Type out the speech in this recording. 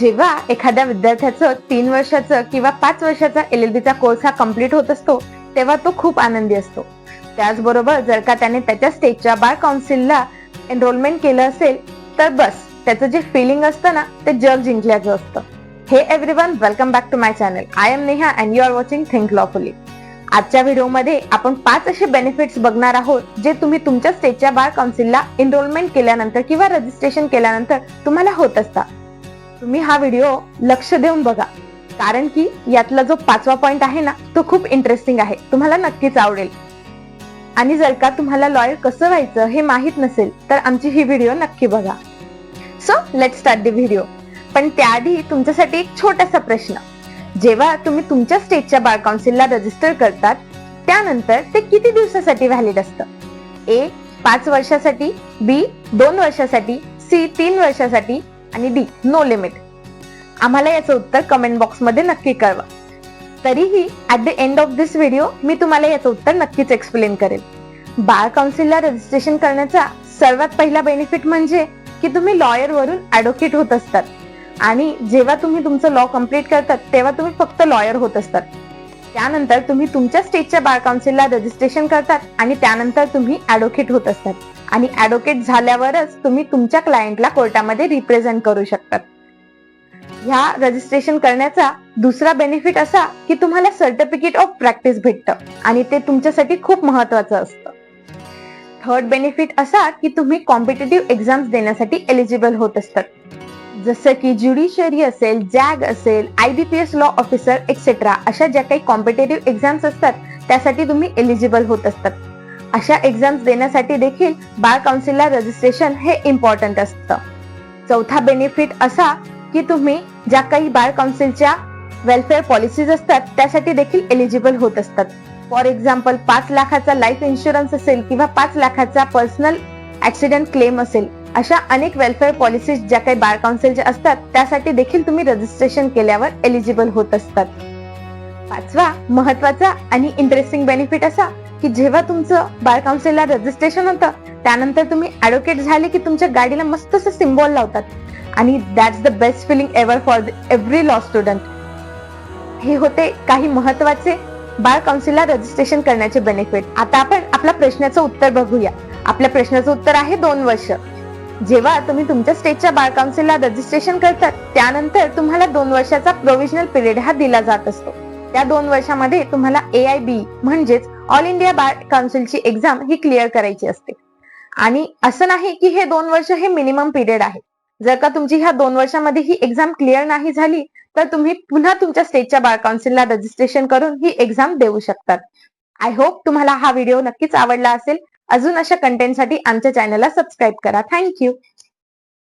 जेव्हा एखाद्या विद्यार्थ्याचं तीन वर्षाचं किंवा पाच वर्षाचा एल एल बीचा कोर्स हा कंप्लीट होत असतो तेव्हा तो खूप आनंदी असतो. त्याचबरोबर जर का त्याने त्याच्या स्टेजच्या बार काउन्सिलला एनरोलमेंट केलं असेल तर बस त्याचं जे फिलिंग असतं ना ते जग जिंकल्याचं असतं. हे everyone welcome back to my channel I am Neha and you are watching think lawfully आजच्या व्हिडिओमध्ये आपण पाच असे बेनिफिट्स बघणार आहोत जे तुम्ही तुमच्या स्टेटच्या बार काउन्सिलला एनरोलमेंट केल्यानंतर किंवा रजिस्ट्रेशन केल्यानंतर तुम्हाला होत असतात. तुम्ही हा व्हिडिओ लक्ष देऊन बघा. कारण की यातला जो पाचवा पॉइंट आहे ना तो खूप इंटरेस्टिंग आहे. तुम्हाला नक्कीच आवडेल. आणि जर का तुम्हाला लॉयर कसं व्हायचं हे माहीत नसेल तर आमची ही व्हिडिओ नक्की बघा. So let start the video पण त्याआधी तुमच्यासाठी एक छोटासा प्रश्न. जेव्हा तुम्ही तुमच्या स्टेटच्या बार काउन्सिलला रजिस्टर करतात त्यानंतर ते किती दिवसासाठी व्हॅलिड असतं? ए पाच वर्षासाठी बी दोन वर्षासाठी सी तीन वर्षासाठी आणि डी नो लिमिट आम्हाला याचं उत्तर कमेंट बॉक्समध्ये नक्की कळवा. तरीही at the end of this video मी तुम्हाला याचं उत्तर नक्कीच एक्सप्लेन करेल. बार काउन्सिलला रजिस्ट्रेशन करण्याचा सर्वात पहिला बेनिफिट म्हणजे की तुम्ही लॉयर वरून होत असतात. आणि जेव्हा तुम्ही तुमचं लॉ कंप्लीट करतात तेव्हा तुम्ही फक्त लॉयर होत असतात. त्यानंतर तुम्ही तुमच्या स्टेटच्या बार काउन्सिलला रजिस्ट्रेशन करतात आणि त्यानंतर तुम्ही ऍडव्होकेट होत असतात. आणि ऍडव्होकेट झाल्यावरच तुम्ही तुमच्या क्लायंटला कोर्टामध्ये रिप्रेझेंट करू शकतात. ह्या रजिस्ट्रेशन करण्याचा दुसरा बेनिफिट असा की तुम्हाला सर्टिफिकेट ऑफ प्रॅक्टिस भेटतं आणि ते तुमच्यासाठी खूप महत्वाचं असतं. थर्ड बेनिफिट असा की तुम्ही कॉम्पिटेटिव्ह एक्झाम्स देण्यासाठी एलिजिबल होत असतात. जसं की ज्युडिशियरी असेल जॅग असेल आयबीपीएस लॉ ऑफिसर एक्सेट्रा अशा ज्या काही कॉम्पिटेटिव्ह एक्झाम्स असतात त्यासाठी तुम्ही एलिजिबल होत असतात. अशा एक्झाम्स देण्यासाठी देखील बार काउन्सिलला रजिस्ट्रेशन हे इम्पॉर्टंट असतं. चौथा बेनिफिट असा की तुम्ही ज्या काही बार काउन्सिलच्या वेलफेअर पॉलिसीज असतात त्यासाठी देखील एलिजिबल होत असतात. फॉर एक्झाम्पल पाच लाखाचा लाईफ इन्शुरन्स असेल किंवा पाच लाखाचा पर्सनल ऍक्सिडेंट क्लेम असेल अशा अनेक वेलफेअर पॉलिसीज ज्या काही बार काउन्सिलच्या असतात त्यासाठी देखील तुम्ही रजिस्ट्रेशन केल्यावर एलिजिबल होत असतात. पाचवा महत्त्वाचा आणि इंटरेस्टिंग बेनिफिट असा की जेव्हा तुमचं बार काउन्सिलला रजिस्ट्रेशन होतं त्यानंतर तुम्ही ऍडव्होकेट झाले की तुमच्या गाडीला मस्त असं सिम्बॉल लावतात. आणि that's the best feeling ever for every law student हे होते काही महत्त्वाचे बार काउन्सिलला रजिस्ट्रेशन करण्याचे बेनिफिट आता आपण आपल्या प्रश्नाचं उत्तर बघूया. आपल्या प्रश्नाचं उत्तर आहे दोन वर्ष. जेव्हा तुम्ही तुमच्या स्टेटच्या बार काउन्सिलला रजिस्ट्रेशन करतात त्यानंतर तुम्हाला दोन वर्षाचा प्रोव्हिजनल पिरियड हा दिला जात असतो. त्या दोन वर्षामध्ये तुम्हाला ए आय बी म्हणजेच ऑल इंडिया बार काउन्सिलची एक्झाम ही क्लिअर करायची असते. आणि असं नाही की हे दोन वर्ष हे मिनिमम पिरियड आहे. जर का तुमची ह्या दोन वर्षामध्ये ही एक्झाम क्लिअर नाही झाली तर तुम्ही पुन्हा तुमच्या स्टेटच्या बार काउन्सिलला रजिस्ट्रेशन करून ही एक्झाम देऊ शकतात. आय होप तुम्हाला हा व्हिडिओ नक्कीच आवडला असेल. अजून अशा कंटेंटसाठी आमच्या चॅनलला सबस्क्राईब करा. थँक्यू